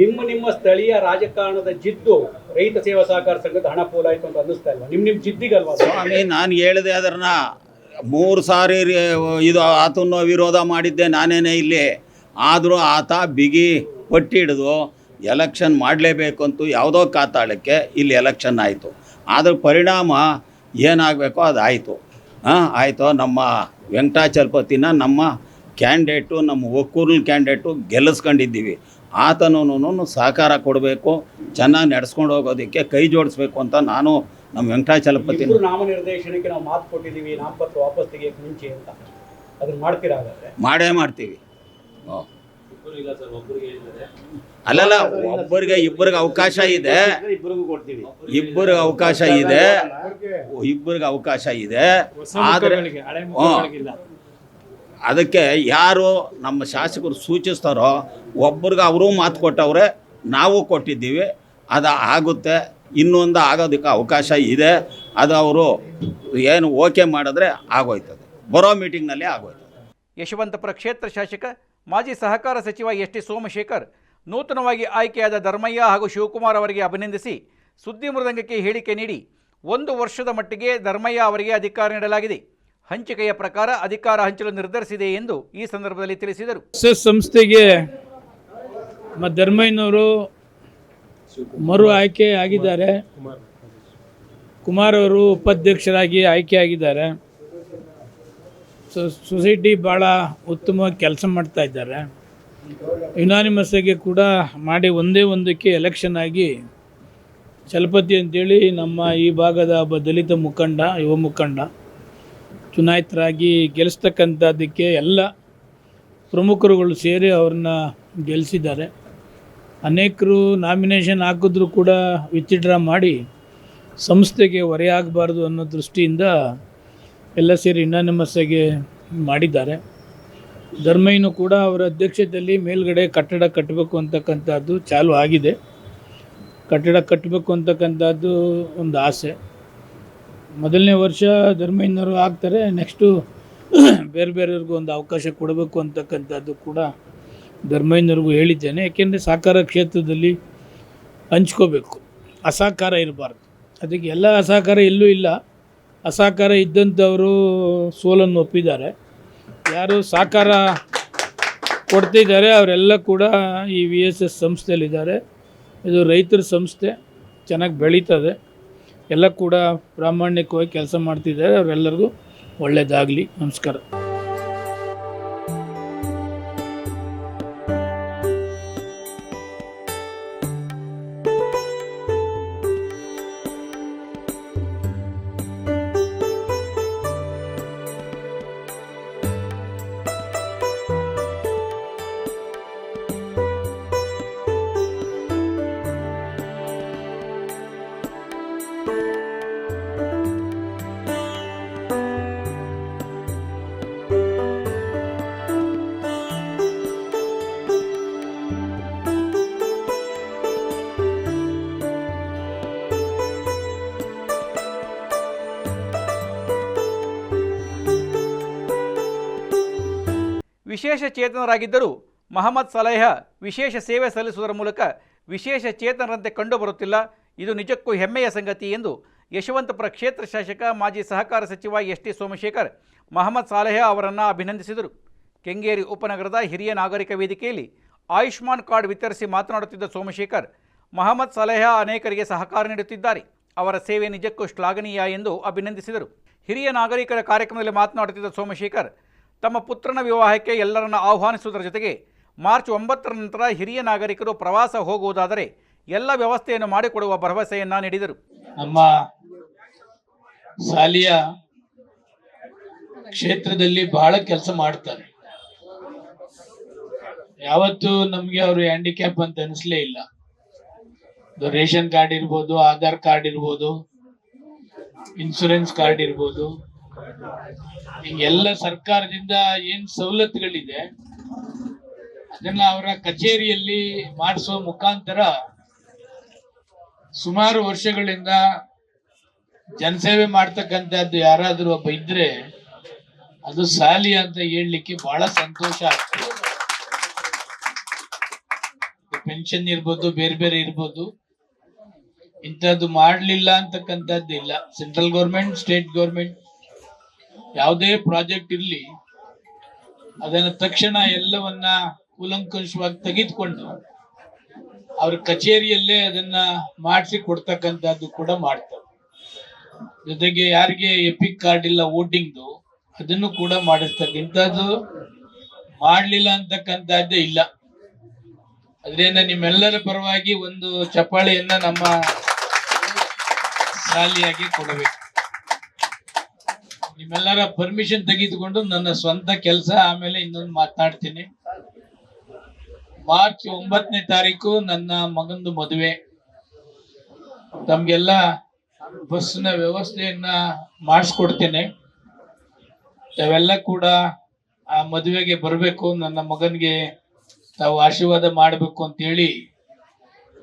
ನಿಮ್ಮ ನಿಮ್ಮ ಸ್ಥಳೀಯ ರಾಜಕಾರಣದ ಜಿದ್ದು ರೈತ ಸೇವಾ ಸಹಕಾರ ಸಂಘದ ಹಣ ಪೋಲಾಯಿತು ಅಂತ ಅನ್ನಿಸ್ತಾ ಇಲ್ವಾ? ನಿಮ್ ನಿಮ್ ಜಿದ್ದಿಗಲ್ವಾ? ಸ್ವಾಮಿ, ನಾನು ಹೇಳಿದೆ ಅದನ್ನ ಮೂರು ಸಾರಿ ಇದು ಆತನ್ನು ವಿರೋಧ ಮಾಡಿದ್ದೆ ನಾನೇನೇ ಇಲ್ಲಿ. ಆದರೂ ಆತ ಬಿಗಿ ಪಟ್ಟಿ ಹಿಡಿದು ಎಲೆಕ್ಷನ್ ಮಾಡಲೇಬೇಕು ಅಂತೂ ಯಾವುದೋ ಕಾತಾಳಕ್ಕೆ ಇಲ್ಲಿ ಎಲೆಕ್ಷನ್ ಆಯಿತು. ಅದ್ರ ಪರಿಣಾಮ ಏನಾಗಬೇಕೋ ಅದು ಆಯಿತು. ಹಾಂ, ಆಯಿತು. ನಮ್ಮ ವೆಂಕಟಾಚಲಪತಿನ ನಮ್ಮ ಕ್ಯಾಂಡಿಡೇಟು ನಮ್ಮ ಒಕ್ಕೂರ್ನ ಕ್ಯಾಂಡಿಡೇಟು ಗೆಲ್ಲಿಸ್ಕೊಂಡಿದ್ದೀವಿ. ಆತನೂ ಸಹಕಾರ ಕೊಡಬೇಕು ಚೆನ್ನಾಗಿ ನಡೆಸ್ಕೊಂಡು ಹೋಗೋದಕ್ಕೆ ಕೈ ಜೋಡಿಸ್ಬೇಕು ಅಂತ ನಾನು ನಮ್ಮ ವೆಂಕಟಾಚಲಪತಿ ನಾಮನಿರ್ದೇಶನಕ್ಕೆ ನಾವು ಮಾತು ಕೊಟ್ಟಿದ್ದೀವಿ ನಾಮಪತ್ರ ವಾಪಸ್ ತೆಗಿಯಕ್ಕೆ ಮುಂಚೆ ಅಂತ. ಅದನ್ನ ಮಾಡ್ತೀರಾ ಮಾಡೇ ಮಾಡ್ತೀವಿ. ಅಲ್ಲಲ್ಲ ಒಬ್ಬರಿಗೆ ಇಬ್ಬರಿಗೆ ಅವಕಾಶ ಇದೆ. ಇಬ್ಬರಿಗೂ ಕೊಡ್ತೀವಿ. ಇಬ್ಬರಿಗೆ ಅವಕಾಶ ಇದೆ. ಇಬ್ಬರಿಗೆ ಅವಕಾಶ ಇದೆ. ಆದರೆ ಅದಕ್ಕೆ ಯಾರು ನಮ್ಮ ಶಾಸಕರು ಸೂಚಿಸ್ತಾರೋ ಒಬ್ರಿಗೆ ಅವರು ಮಾತು ಕೊಟ್ಟವ್ರೆ ನಾವು ಕೊಟ್ಟಿದ್ದೀವಿ, ಅದು ಆಗುತ್ತೆ, ಇನ್ನೊಂದು ಆಗೋದಕ್ಕೆ ಅವಕಾಶ ಇದೆ, ಅದು ಅವರು ಏನು ಓಕೆ ಮಾಡಿದ್ರೆ ಆಗೋಯ್ತದೆ, ಬರೋ ಮೀಟಿಂಗ್ನಲ್ಲಿ ಆಗೋಯ್ತದೆ. ಯಶವಂತಪುರ ಕ್ಷೇತ್ರ ಶಾಸಕ, ಮಾಜಿ ಸಹಕಾರ ಸಚಿವ ಎಸ್ ಟಿ ಸೋಮಶೇಖರ್, ನೂತನವಾಗಿ ಆಯ್ಕೆಯಾದ ಧರ್ಮಯ್ಯ ಹಾಗೂ ಶಿವಕುಮಾರ್ ಅವರಿಗೆ ಅಭಿನಂದಿಸಿ ಸುದ್ದಿ ಮೃದಂಗಕ್ಕೆ ಹೇಳಿಕೆ ನೀಡಿ, ಒಂದು ವರ್ಷದ ಮಟ್ಟಿಗೆ ಧರ್ಮಯ್ಯ ಅವರಿಗೆ ಅಧಿಕಾರ ನೀಡಲಾಗಿದೆ. ಹಂಚಿಕೆಯ ಪ್ರಕಾರ ಅಧಿಕಾರ ಹಂಚಲು ನಿರ್ಧರಿಸಿದೆ ಎಂದು ಈ ಸಂದರ್ಭದಲ್ಲಿ ತಿಳಿಸಿದರು. ಸಂಸ್ಥೆಗೆ ನಮ್ಮ ಧರ್ಮಯ್ಯನವರು ಮರು ಆಯ್ಕೆ ಆಗಿದ್ದಾರೆ. ಕುಮಾರ್ ಅವರು ಉಪಾಧ್ಯಕ್ಷರಾಗಿ ಆಯ್ಕೆ ಆಗಿದ್ದಾರೆ. ಸೊಸೈಟಿ ಭಾಳ ಉತ್ತಮ ಕೆಲಸ ಮಾಡ್ತಾ ಇದ್ದಾರೆ. ಯುನಾನಿಮಸ್ ಕೂಡ ಮಾಡಿ ಒಂದೇ ಒಂದಕ್ಕೆ ಎಲೆಕ್ಷನ್ ಆಗಿ ಚಲಪತಿ ಅಂತೇಳಿ ನಮ್ಮ ಈ ಭಾಗದ ಒಬ್ಬ ದಲಿತ ಮುಖಂಡ, ಯುವ ಮುಖಂಡ ಚುನಾಯಿತರಾಗಿ ಗೆಲ್ಲಿಸ್ತಕ್ಕಂಥದ್ದಕ್ಕೆ ಎಲ್ಲ ಪ್ರಮುಖರುಗಳು ಸೇರಿ ಅವ್ರನ್ನ ಗೆಲ್ಲಿಸಿದ್ದಾರೆ ಅನೇಕರು ನಾಮಿನೇಷನ್ ಹಾಕಿದ್ರು ಕೂಡ ವಿತ್ಡ್ರಾ ಮಾಡಿ ಸಂಸ್ಥೆಗೆ ಹೊರೆಯಾಗಬಾರ್ದು ಅನ್ನೋ ದೃಷ್ಟಿಯಿಂದ ಎಲ್ಲ ಸೇರಿ ಇನಾನಿಮಸ್ ಆಗಿ ಮಾಡಿದ್ದಾರೆ. ಧರ್ಮಯ್ಯನು ಕೂಡ ಅವರ ಅಧ್ಯಕ್ಷತೆಯಲ್ಲಿ ಮೇಲ್ಗಡೆ ಕಟ್ಟಡ ಕಟ್ಟಬೇಕು ಅಂತಕ್ಕಂಥದ್ದು ಚಾಲು ಆಗಿದೆ. ಕಟ್ಟಡ ಕಟ್ಟಬೇಕು ಅಂತಕ್ಕಂಥದ್ದು ಒಂದು ಆಸೆ. ಮೊದಲನೇ ವರ್ಷ ಧರ್ಮಯ್ಯನವರು ಆಗ್ತಾರೆ ನೆಕ್ಸ್ಟು *clears throat* ಬೇರೆ ಬೇರೆಯವ್ರಿಗೂ ಒಂದು ಅವಕಾಶ ಕೊಡಬೇಕು ಅಂತಕ್ಕಂಥದ್ದು ಕೂಡ ಧರ್ಮಯ್ಯನವ್ರಿಗೂ ಹೇಳಿದ್ದೇನೆ. ಯಾಕೆಂದರೆ ಸಹಕಾರ ಕ್ಷೇತ್ರದಲ್ಲಿ ಹಂಚ್ಕೋಬೇಕು. ಅಸಹಕಾರ ಇರಬಾರ್ದು. ಅದಕ್ಕೆ ಎಲ್ಲ ಅಸಹಕಾರ ಎಲ್ಲೂ ಇಲ್ಲ. ಅಸಹಕಾರ ಇದ್ದಂಥವರು ಸೋಲನ್ನು ಒಪ್ಪಿದ್ದಾರೆ. ಯಾರು ಸಹಕಾರ ಕೊಡ್ತಿದ್ದಾರೆ, ಅವರೆಲ್ಲ ಕೂಡ ಈ ವಿ ಎಸ್ ಎಸ್ ಸಂಸ್ಥೆಯಲ್ಲಿದ್ದಾರೆ. ಇದು ರೈತರ ಸಂಸ್ಥೆ, ಚೆನ್ನಾಗಿ ಬೆಳೀತದೆ. ಎಲ್ಲ ಕೂಡ ಪ್ರಾಮಾಣಿಕವಾಗಿ ಕೆಲಸ ಮಾಡ್ತಿದ್ದಾರೆ. ಅವರೆಲ್ಲರಿಗೂ ಒಳ್ಳೆಯದಾಗಲಿ ನಮಸ್ಕಾರ. ವಿಶೇಷ ಚೇತನರಾಗಿದ್ದರೂ ಮಹಮ್ಮದ್ ಸಲೇಹ ವಿಶೇಷ ಸೇವೆ ಸಲ್ಲಿಸುವುದರ ಮೂಲಕ ವಿಶೇಷ ಚೇತನರಂತೆ ಕಂಡುಬರುತ್ತಿಲ್ಲ. ಇದು ನಿಜಕ್ಕೂ ಹೆಮ್ಮೆಯ ಸಂಗತಿ ಎಂದು ಯಶವಂತಪುರ ಕ್ಷೇತ್ರ ಶಾಸಕ, ಮಾಜಿ ಸಹಕಾರ ಸಚಿವ ಎಸ್ ಟಿ ಸೋಮಶೇಖರ್, ಮಹಮ್ಮದ್ ಸಾಲೆಹ ಅವರನ್ನು ಅಭಿನಂದಿಸಿದರು. ಕೆಂಗೇರಿ ಉಪನಗರದ ಹಿರಿಯ ನಾಗರಿಕ ವೇದಿಕೆಯಲ್ಲಿ ಆಯುಷ್ಮಾನ್ ಕಾರ್ಡ್ ವಿತರಿಸಿ ಮಾತನಾಡುತ್ತಿದ್ದ ಸೋಮಶೇಖರ್, ಮಹಮ್ಮದ್ ಸಲೇಹ ಅನೇಕರಿಗೆ ಸಹಕಾರ ನೀಡುತ್ತಿದ್ದಾರೆ. ಅವರ ಸೇವೆ ನಿಜಕ್ಕೂ ಶ್ಲಾಘನೀಯ ಎಂದು ಅಭಿನಂದಿಸಿದರು. ಹಿರಿಯ ನಾಗರಿಕರ ಕಾರ್ಯಕ್ರಮದಲ್ಲಿ ಮಾತನಾಡುತ್ತಿದ್ದ ಸೋಮಶೇಖರ್ ತಮ್ಮ ಪುತ್ರನ ವಿವಾಹಕ್ಕೆ ಎಲ್ಲರನ್ನ ಆಹ್ವಾನಿಸುವುದರ ಜೊತೆಗೆ ಮಾರ್ಚ್ ಒಂಬತ್ತರ ನಂತರ ಹಿರಿಯ ನಾಗರಿಕರು ಪ್ರವಾಸ ಹೋಗುವುದಾದರೆ ಎಲ್ಲ ವ್ಯವಸ್ಥೆಯನ್ನು ಮಾಡಿಕೊಡುವ ಭರವಸೆಯನ್ನ ನೀಡಿದರು. ನಮ್ಮ ಸಾಲಿಯ ಕ್ಷೇತ್ರದಲ್ಲಿ ಬಹಳ ಕೆಲಸ ಮಾಡ್ತಾರೆ. ಯಾವತ್ತು ನಮ್ಗೆ ಅವರು ಹ್ಯಾಂಡಿಕ್ಯಾಪ್ ಅಂತ ಅನಿಸ್ಲೇ ಇಲ್ಲ. ರೇಷನ್ ಕಾರ್ಡ್ ಇರ್ಬೋದು, ಆಧಾರ್ ಕಾರ್ಡ್ ಇರ್ಬೋದು ಇನ್ಶೂರೆನ್ಸ್ ಕಾರ್ಡ್ ಇರ್ಬೋದು. ಹಿಂಗೆಲ್ಲ ಸರ್ಕಾರದಿಂದ ಏನ್ ಸವಲತ್ತುಗಳಿದೆ, ಅದನ್ನ ಅವರ ಕಚೇರಿಯಲ್ಲಿ ಮಾಡಿಸುವ ಮುಖಾಂತರ ಸುಮಾರು ವರ್ಷಗಳಿಂದ ಜನಸೇವೆ ಮಾಡ್ತಕ್ಕಂಥದ್ದು ಯಾರಾದ್ರೂ ಒಬ್ಬ ಇದ್ರೆ ಅದು ಸಾಲಿ ಅಂತ ಹೇಳಲಿಕ್ಕೆ ಬಹಳ ಸಂತೋಷ ಆಗ್ತದೆ. ಪೆನ್ಷನ್ ಇರ್ಬೋದು, ಬೇರೆ ಬೇರೆ ಇರ್ಬೋದು. ಇಂಥದ್ದು ಮಾಡ್ಲಿಲ್ಲ ಅಂತಕ್ಕಂಥದ್ದು ಇಲ್ಲ ಸೆಂಟ್ರಲ್ ಗೌರ್ಮೆಂಟ್ ಸ್ಟೇಟ್ ಗೌರ್ಮೆಂಟ್ ಯಾವುದೇ ಪ್ರಾಜೆಕ್ಟ್ ಇರಲಿ, ಅದನ್ನು ತಕ್ಷಣ ಎಲ್ಲವನ್ನ ಕೂಲಂಕುಷವಾಗಿ ತೆಗೆದುಕೊಂಡು ಅವ್ರ ಕಚೇರಿಯಲ್ಲೇ ಅದನ್ನ ಮಾಡಿಸಿ ಕೊಡ್ತಕ್ಕಂಥದ್ದು ಕೂಡ ಮಾಡ್ತಾರೆ. ಜೊತೆಗೆ ಯಾರಿಗೆ ಎಪಿಕ್ ಕಾರ್ಡ್ ಇಲ್ಲ ವೋಟಿಂಗ್ದು, ಅದನ್ನು ಕೂಡ ಮಾಡಿಸ್ತಾರೆ ಇಂಥದ್ದು ಮಾಡ್ಲಿಲ್ಲ ಅಂತಕ್ಕಂಥದ್ದೇ ಇಲ್ಲ. ಅದರಿಂದ ನಿಮ್ಮೆಲ್ಲರ ಪರವಾಗಿ ಒಂದು ಚಪ್ಪಾಳೆಯನ್ನ ನಮ್ಮ ಶಾಲಿಯಾಗಿ ಕೊಡಬೇಕು. ನಿಮ್ಮೆಲ್ಲರ ಪರ್ಮಿಷನ್ ತೆಗೆದುಕೊಂಡು ನನ್ನ ಸ್ವಂತ ಕೆಲಸ ಆಮೇಲೆ ಇನ್ನೊಂದು ಮಾತನಾಡ್ತೀನಿ ಮಾರ್ಚ್ ಒಂಬತ್ತನೇ ತಾರೀಕು ನನ್ನ ಮಗಂದು ಮದುವೆ. ತಮ್ಗೆಲ್ಲ ಬಸ್ನ ವ್ಯವಸ್ಥೆಯನ್ನ ಮಾಡಿಸ್ಕೊಡ್ತೇನೆ. ತಾವೆಲ್ಲ ಕೂಡ ಆ ಮದುವೆಗೆ ಬರಬೇಕು, ನನ್ನ ಮಗನಿಗೆ ತಾವು ಆಶೀರ್ವಾದ ಮಾಡಬೇಕು ಅಂತೇಳಿ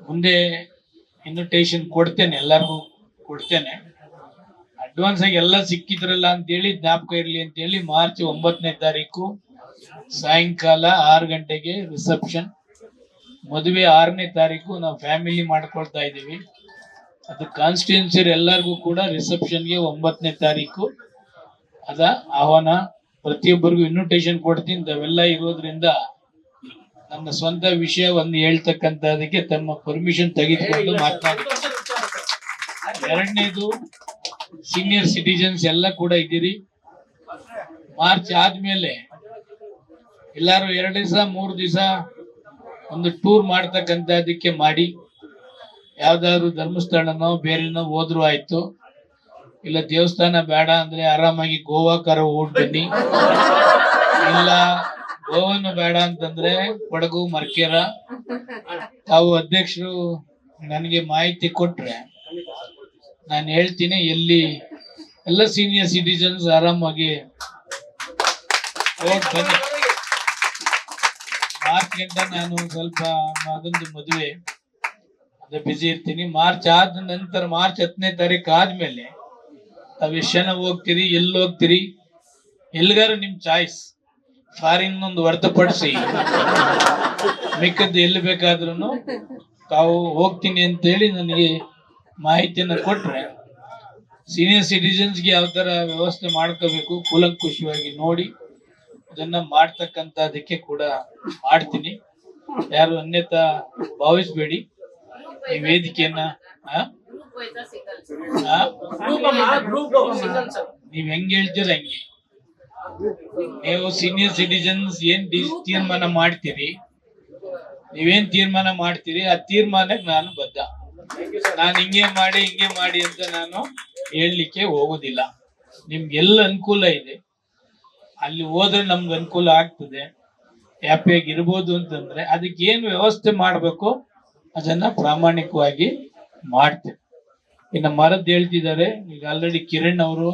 ಮುಂದೆ ಇನ್ವಿಟೇಷನ್ ಕೊಡ್ತೇನೆ, ಎಲ್ಲರಿಗೂ ಕೊಡ್ತೇನೆ. ಅಡ್ವಾನ್ಸ್ ಆಗಿ ಎಲ್ಲ ಸಿಕ್ಕಿದ್ರಲ್ಲ ಅಂತೇಳಿ ಜ್ಞಾಪಕ ಇರಲಿ ಅಂತೇಳಿ ಮಾರ್ಚ್ ಒಂಬತ್ತನೇ ತಾರೀಕು ಸಾಯಂಕಾಲ ಆರು ಗಂಟೆಗೆ ರಿಸೆಪ್ಷನ್ ಮದುವೆ ಆರನೇ ತಾರೀಕು ನಾವು ಫ್ಯಾಮಿಲಿ ಮಾಡ್ಕೊಳ್ತಾ ಇದ್ದೀವಿ. ಅದು ಕಾನ್ಸ್ಟಿಟ್ಯೂನ್ಸಿ ಎಲ್ಲರಿಗೂ ಕೂಡ ರಿಸೆಪ್ಷನ್ಗೆ ಒಂಬತ್ತನೇ ತಾರೀಕು. ಅದ ಆಹ್ವಾನ. ಪ್ರತಿಯೊಬ್ಬರಿಗೂ ಇನ್ವಿಟೇಷನ್ ಕೊಡ್ತೀನಿ. ಅವೆಲ್ಲ ಇರೋದ್ರಿಂದ ನನ್ನ ಸ್ವಂತ ವಿಷಯವನ್ನು ಹೇಳ್ತಕ್ಕಂಥದಕ್ಕೆ ತಮ್ಮ ಪರ್ಮಿಷನ್ ತೆಗೆದುಕೊಂಡು ಮಾತನಾಡಿ. ಎರಡನೇದು ಸೀನಿಯರ್ ಸಿಟಿಜನ್ಸ್ ಎಲ್ಲ ಕೂಡ ಇದ್ದೀರಿ. ಮಾರ್ಚ್ ಆದ್ಮೇಲೆ ಎಲ್ಲಾರು ಎರಡು ದಿವಸ, ಮೂರು ದಿವಸ ಒಂದು ಟೂರ್ ಮಾಡ್ತಕ್ಕಂಥದಕ್ಕೆ ಮಾಡಿ. ಯಾವ್ದಾದ್ರು ಧರ್ಮಸ್ಥಳನೋ ಬೇರೆನೋ ಹೋದ್ರು ಆಯ್ತು. ಇಲ್ಲ ದೇವಸ್ಥಾನ ಬೇಡ ಅಂದ್ರೆ ಆರಾಮಾಗಿ ಗೋವಾಕಾರ ಓಡ್ ಬನ್ನಿ. ಇಲ್ಲ ಗೋವಾನು ಬೇಡ ಅಂತಂದ್ರೆ ಕೊಡಗು, ಮರ್ಕೇರ. ತಾವು ಅಧ್ಯಕ್ಷರು ನನಗೆ ಮಾಹಿತಿ ಕೊಟ್ರೆ ನಾನು ಹೇಳ್ತೀನಿ, ಎಲ್ಲಿ ಎಲ್ಲ ಸೀನಿಯರ್ ಸಿಟಿಜನ್ಸ್ ಆರಾಮಾಗಿ ಬನ್ನಿ. ಮಾರ್ಚ್ ಗಂಟ ನಾನು ಸ್ವಲ್ಪ ಮಗಂದು ಮದುವೆ. ಅದೇ ಬಿಸಿ ಇರ್ತೀನಿ. ಮಾರ್ಚ್ ಆದ ನಂತರ ಮಾರ್ಚ್ ಹತ್ತನೇ ತಾರೀಕು ಆದ್ಮೇಲೆ ತಾವ್ ಜನ ಹೋಗ್ತೀರಿ, ಎಲ್ಲಿ ಹೋಗ್ತೀರಿ? ಎಲ್ಗಾರು ನಿಮ್ ಚಾಯ್ಸ್ ಫಾರಿನ್ ಒಂದು ಹೊರತುಪಡಿಸಿ. ಮಿಕ್ಕದ್ದು ಎಲ್ಲಿ ಬೇಕಾದ್ರೂ ತಾವು ಹೋಗ್ತೀನಿ ಅಂತೇಳಿ ನನಗೆ ಮಾಹಿತಿಯನ್ನ ಕೊಟ್ರೆ ಸೀನಿಯರ್ ಸಿಟಿಜನ್ಸ್ಗೆ ಯಾವ ತರ ವ್ಯವಸ್ಥೆ ಮಾಡ್ಕೋಬೇಕು ಕೂಲಂಕುಷವಾಗಿ ನೋಡಿ ಅದನ್ನ ಮಾಡ್ತಕ್ಕಂಥದಕ್ಕೆ ಕೂಡ ಮಾಡ್ತೀನಿ. ಯಾರು ಅನ್ಯತಾ ಭಾವಿಸ್ಬೇಡಿ. ಈ ವೇದಿಕೆಯನ್ನ? ನೀವ್ ಹೆಂಗ್ ಹೇಳ್ತೀರ ಹಂಗೆ. ನೀವು ಸೀನಿಯರ್ ಸಿಟಿಜನ್ಸ್ ಏನ್ ತೀರ್ಮಾನ ಮಾಡ್ತೀರಿ? ನೀವೇನ್ ತೀರ್ಮಾನ ಮಾಡ್ತೀರಿ? ಆ ತೀರ್ಮಾನಕ್ಕೆ ನಾನು ಬದ್ಧ. ನಾನು ಹಿಂಗೆ ಮಾಡಿ ಹಿಂಗೆ ಮಾಡಿ ಅಂತ ನಾನು ಹೇಳಲಿಕ್ಕೆ ಹೋಗೋದಿಲ್ಲ. ನಿಮ್ಗೆ ಎಲ್ಲ ಅನುಕೂಲ ಇದೆ? ಅಲ್ಲಿ ಹೋದ್ರೆ ನಮ್ಗೆ ಅನುಕೂಲ ಆಗ್ತದೆ. ಹ್ಯಾಪಿಯಾಗಿ ಇರ್ಬೋದು ಅಂತಂದ್ರೆ ಅದಕ್ಕೆ ಏನು ವ್ಯವಸ್ಥೆ ಮಾಡಬೇಕು ಅದನ್ನ ಪ್ರಾಮಾಣಿಕವಾಗಿ ಮಾಡ್ತೇವೆ. ಇನ್ನು ಮರದ್ದು ಹೇಳ್ತಿದ್ದಾರೆ, ಈಗ ಆಲ್ರೆಡಿ ಕಿರಣ್ ಅವರು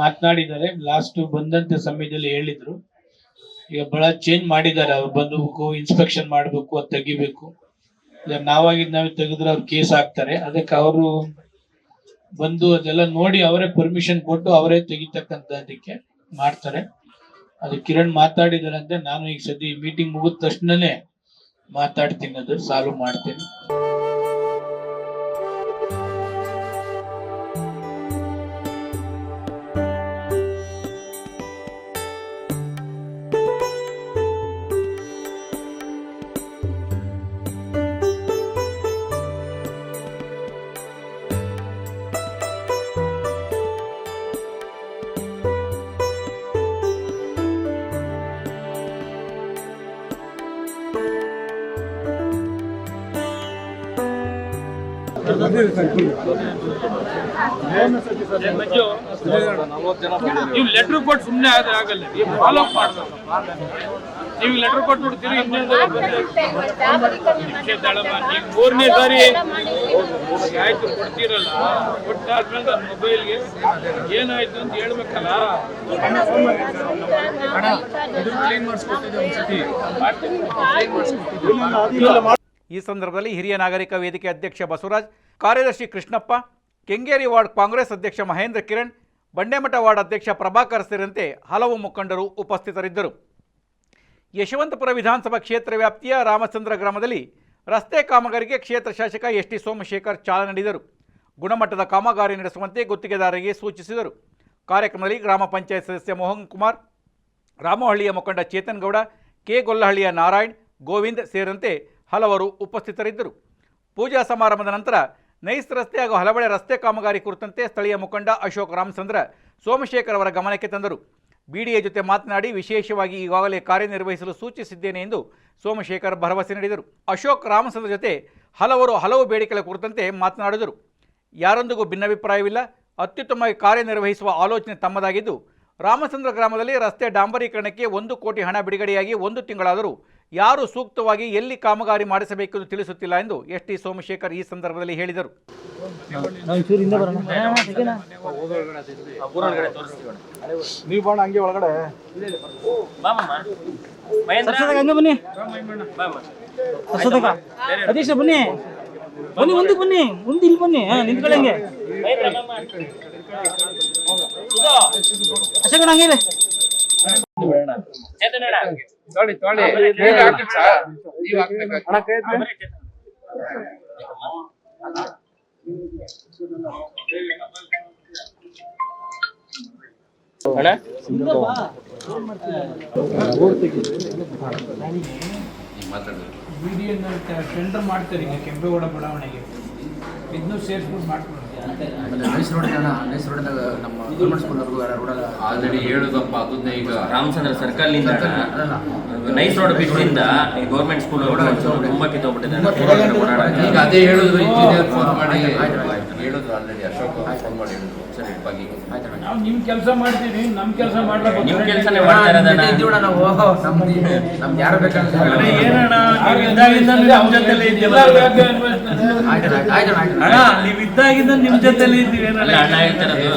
ಮಾತನಾಡಿದ್ದಾರೆ ಲಾಸ್ಟ್ ಬಂದಂತ ಸಮಯದಲ್ಲಿ ಹೇಳಿದ್ರು. ಈಗ ಬಹಳ ಚೇಂಜ್ ಮಾಡಿದ್ದಾರೆ, ಅವ್ರು ಬಂದು ಇನ್ಸ್ಪೆಕ್ಷನ್ ಮಾಡಬೇಕು, ಅದು ತೆಗಿಬೇಕು. ನಾವಾಗಿದ್ ನಾವೇ ತೆಗೆದ್ರೆ ಅವ್ರು ಕೇಸ್ ಹಾಕ್ತಾರೆ. ಅದಕ್ಕೆ ಅವರು ಬಂದು ಅದೆಲ್ಲ ನೋಡಿ ಅವರೇ ಪರ್ಮಿಷನ್ ಕೊಟ್ಟು ಅವರೇ ತೆಗಿತಕ್ಕಂಥದ್ದಕ್ಕೆ ಮಾಡ್ತಾರೆ. ಅದು ಕಿರಣ್ ಮಾತಾಡಿದಾರಂತೆ ನಾನು ಈಗ ಸದ್ಯ ಮೀಟಿಂಗ್ ಮುಗಿದ ತಕ್ಷಣನೇ ಮಾತಾಡ್ತೀನಿ ಅದು ಸಾಲ್ವ್ ಮಾಡ್ತೀನಿ. ನೀವು ಲೆಟರ್ ಕೊಟ್ಟು ಸುಮ್ಮನೆ ಆದ್ರೆ ಆಗಲ್ಲ. ನೀವು ಫಾಲೋ ಅಪ್ ಮಾಡ್ಬೇಕು. ನೀವು ಲೆಟರ್ ಕೊಟ್ಟು ನೋಡ್ತೀರಿ ನೀವು ಮೂರನೇ ಸಾರಿ ಆಯ್ತು ಕೊಡ್ತೀರಲ್ಲ. ಕೊಟ್ಟಾದ್ಮೇಲೆ ನನ್ನ ಮೊಬೈಲ್ಗೆ ಏನಾಯ್ತು ಅಂತ ಹೇಳ್ಬೇಕಲ್ಲ. ಈ ಸಂದರ್ಭದಲ್ಲಿ ಹಿರಿಯ ನಾಗರಿಕ ವೇದಿಕೆ ಅಧ್ಯಕ್ಷ ಬಸವರಾಜ್, ಕಾರ್ಯದರ್ಶಿ ಕೃಷ್ಣಪ್ಪ, ಕೆಂಗೇರಿ ವಾರ್ಡ್ ಕಾಂಗ್ರೆಸ್ ಅಧ್ಯಕ್ಷ ಮಹೇಂದ್ರ ಕಿರಣ್, ಬಂಡೆಮಠ ವಾರ್ಡ್ ಅಧ್ಯಕ್ಷ ಪ್ರಭಾಕರ್ ಸೇರಿದಂತೆ ಹಲವು ಮುಖಂಡರು ಉಪಸ್ಥಿತರಿದ್ದರು. ಯಶವಂತಪುರ ವಿಧಾನಸಭಾ ಕ್ಷೇತ್ರ ವ್ಯಾಪ್ತಿಯ ರಾಮಚಂದ್ರ ಗ್ರಾಮದಲ್ಲಿ ರಸ್ತೆ ಕಾಮಗಾರಿಗೆ ಕ್ಷೇತ್ರ ಶಾಸಕ ಎಸ್ ಟಿ ಸೋಮಶೇಖರ್ ಚಾಲನೆ ನೀಡಿದರು. ಗುಣಮಟ್ಟದ ಕಾಮಗಾರಿ ನಡೆಸುವಂತೆ ಗುತ್ತಿಗೆದಾರರಿಗೆ ಸೂಚಿಸಿದರು. ಕಾರ್ಯಕ್ರಮದಲ್ಲಿ ಗ್ರಾಮ ಪಂಚಾಯತ್ ಸದಸ್ಯ ಮೋಹನ್ ಕುಮಾರ್, ರಾಮಹಳ್ಳಿಯ ಮುಖಂಡ ಚೇತನ್ ಗೌಡ, ಕೆ ಗೊಲ್ಲಹಳ್ಳಿಯ ನಾರಾಯಣ್, ಗೋವಿಂದ್ ಸೇರಿದಂತೆ ಹಲವರು ಉಪಸ್ಥಿತರಿದ್ದರು. ಪೂಜಾ ಸಮಾರಂಭದ ನಂತರ ನೈಸ್ ರಸ್ತೆ ಹಾಗೂ ಹಲವಳೆ ರಸ್ತೆ ಕಾಮಗಾರಿ ಕುರಿತಂತೆ ಸ್ಥಳೀಯ ಮುಖಂಡ ಅಶೋಕ್ ರಾಮಚಂದ್ರ, ಸೋಮಶೇಖರ್ ಅವರ ಗಮನಕ್ಕೆ ತಂದರು. ಬಿಡಿಎ ಜೊತೆ ಮಾತನಾಡಿ ವಿಶೇಷವಾಗಿ ಈಗಾಗಲೇ ಕಾರ್ಯನಿರ್ವಹಿಸಲು ಸೂಚಿಸಿದ್ದೇನೆ ಎಂದು ಸೋಮಶೇಖರ್ ಭರವಸೆ ನೀಡಿದರು. ಅಶೋಕ್ ರಾಮಚಂದ್ರ ಜೊತೆ ಹಲವರು ಹಲವು ಬೇಡಿಕೆಗಳ ಕುರಿತಂತೆ ಮಾತನಾಡಿದರು. ಯಾರೊಂದಿಗೂ ಭಿನ್ನಾಭಿಪ್ರಾಯವಿಲ್ಲ. ಅತ್ಯುತ್ತಮವಾಗಿ ಕಾರ್ಯನಿರ್ವಹಿಸುವ ಆಲೋಚನೆ ತಮ್ಮದಾಗಿದ್ದು, ರಾಮಚಂದ್ರ ಗ್ರಾಮದಲ್ಲಿ ರಸ್ತೆ ಡಾಂಬರೀಕರಣಕ್ಕೆ ಒಂದು ಕೋಟಿ ಹಣ ಬಿಡುಗಡೆಯಾಗಿ ಒಂದು ತಿಂಗಳಾದರೂ ಯಾರು ಸೂಕ್ತವಾಗಿ ಎಲ್ಲಿ ಕಾಮಗಾರಿ ಮಾಡಿಸಬೇಕೆಂದು ತಿಳಿಸುತ್ತಿಲ್ಲ ಎಂದು ಎಸ್ ಟಿ ಸೋಮಶೇಖರ್ ಈ ಸಂದರ್ಭದಲ್ಲಿ ಹೇಳಿದರು. ಹಂಗೆ ಬನ್ನಿ. ಅಶೋಕ ಅಧ್ಯಕ್ಷ ಬನ್ನಿ. ಬನ್ನಿ ಮುಂದಕ್ಕೆ ಬನ್ನಿ. ಮುಂದೆ ಇಲ್ಲಿ ಬನ್ನಿ. ಹಾ ಟೆಂಡರ್ ಮಾಡ್ತಾರೆ ಈಗ ಕೆಂಪೇಗೌಡ ಬಡಾವಣೆಗೆ. ಇದನ್ನು ಸೇರಿಸ್ಬಿಟ್ಟು ಮಾಡ್ಕೊಡ್ತಾರೆ ನಮ್ಮ ಗೌರ್ಮೆಂಟ್ ಸ್ಕೂಲ್ವರೆಗೂ ರೋಡಲ್ಲ ಆಲ್ರೆಡಿ ಹೇಳುದಪ್ಪ ಅದನ್ನ ಈಗ ರಾಮಚಂದ್ರ ಸರ್ಕಲ್ ಇಂದ ನೈಸ್ ರೋಡ್ ಬಿಟ್ಟಿಂದ ಈ ಗೌರ್ಮೆಂಟ್ ಸ್ಕೂಲ್ ತುಂಬಾ ಕಿತ್ತೋಗ್ಬಿಟ್ಟಿದೆ ಈಗ ಅದೇ ಹೇಳುದು ಇಂಜಿನಿಯರ್ ಫೋನ್ ಮಾಡಿ. ಹೇಳಿದ್ರು ಆಲ್ರೆಡಿ ಅಶೋಕ್ ಫೋನ್ ಮಾಡಿ. ನಾವು ನಿಮ್ ಕೆಲಸ ಮಾಡ್ತೀವಿ ನಮ್ ಕೆಲಸ ಮಾಡ್ಬೇಕು ನಿಮ್ ಕೆಲಸನೇ ಮಾಡ್ತಾ ಯಾರು ಏನಣ್ಣ ನೀವು ಇದ್ದಾಗಿಂದ ನಮ್ ಜೊತೆಲೇ ಇದ್ದೀವಲ್ಲ. ಆಯ್ತು ಆಯ್ತು ಆಯ್ತು ಅಣ್ಣ ನೀವ್ ಇದ್ದಾಗಿಂದ ನಿಮ್ ಜೊತೆಲೇ ಇದ್ದೀವಿ ಅಲ್ಲ ಅಣ್ಣ ಹೇಳ್ತಿರೋದು